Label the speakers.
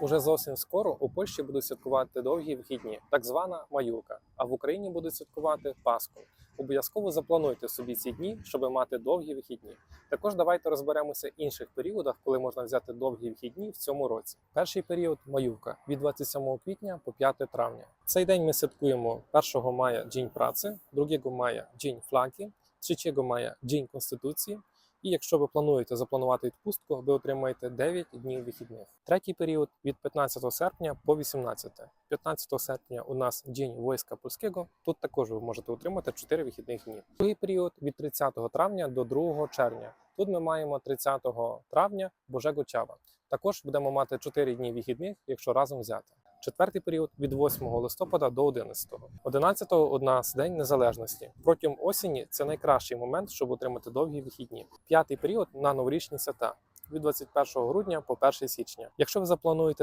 Speaker 1: Уже зовсім скоро у Польщі будуть святкувати довгі вихідні, так звана маюка, а в Україні будуть святкувати Пасху. Обов'язково заплануйте собі ці дні, щоб мати довгі вихідні. Також давайте розберемося інших періодах, коли можна взяти довгі вихідні в цьому році. Перший період маюка від 27 квітня по 5 травня. Цей день ми святкуємо 1 мая День праці, 2 мая День флаги, 3 мая День Конституції. І якщо ви плануєте запланувати відпустку, ви отримаєте 9 днів вихідних. Третій період від 15 серпня по 18. 15 серпня у нас День війська польського. Тут також ви можете отримати 4 вихідних дні. Другий період від 30 травня до 2 червня. Тут ми маємо 30 травня Божего Чава. Також будемо мати 4 дні вихідних, якщо разом взяти. Четвертий період від 8 листопада до 11. 11 у нас День Незалежності. Протягом осені це найкращий момент, щоб отримати довгі вихідні. П'ятий період на новорічні свята від 21 грудня по 1 січня. Якщо ви заплануєте